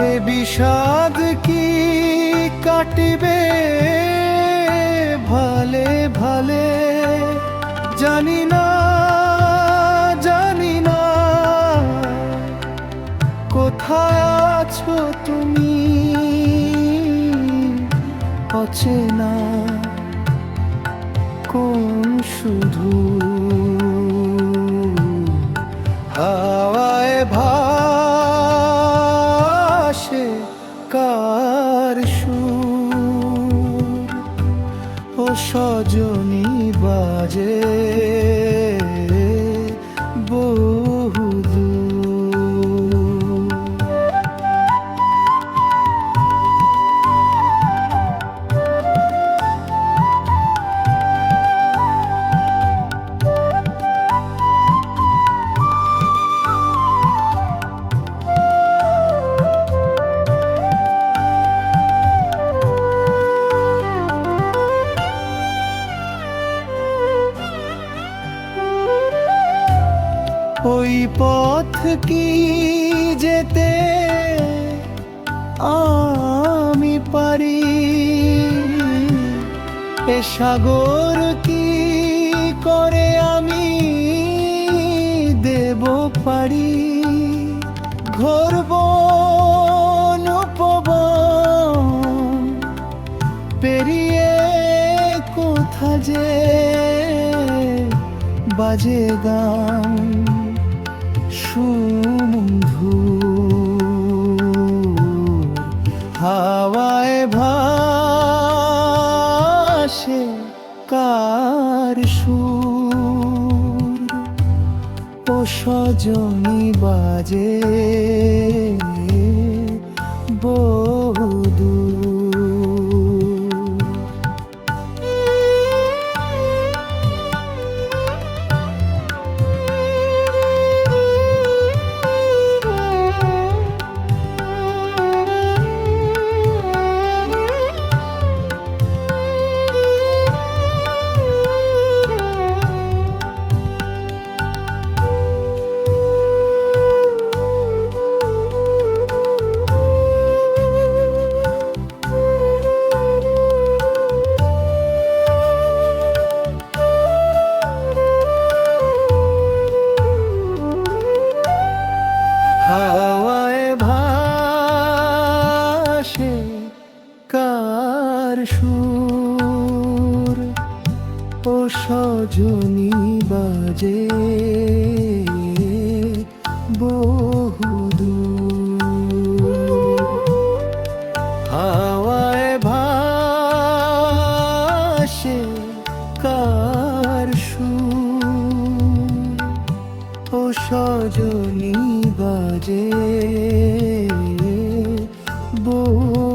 এ বিষাদ কি কাটিবে? ভালে ভালে, জানি না জানি না। কোথায় আছো তুমি? অচেনা। কোন শুধু? হাওয়ায় সজনী বাজে। ওই পথ কি যেতে আমি পারি? এ সাগর কি করে আমি দেব পারি? ঘরব পেরিয়ে কোথা যে বাজে গান? সুমধু হাওয়ায় ভাসে কার সুর? ও সজনী বাজে বহুদূর। কার সুর ও সজনী বাজে বহুদূর হাওয়ায় ভাসে কার ও সজনী বাজে বহু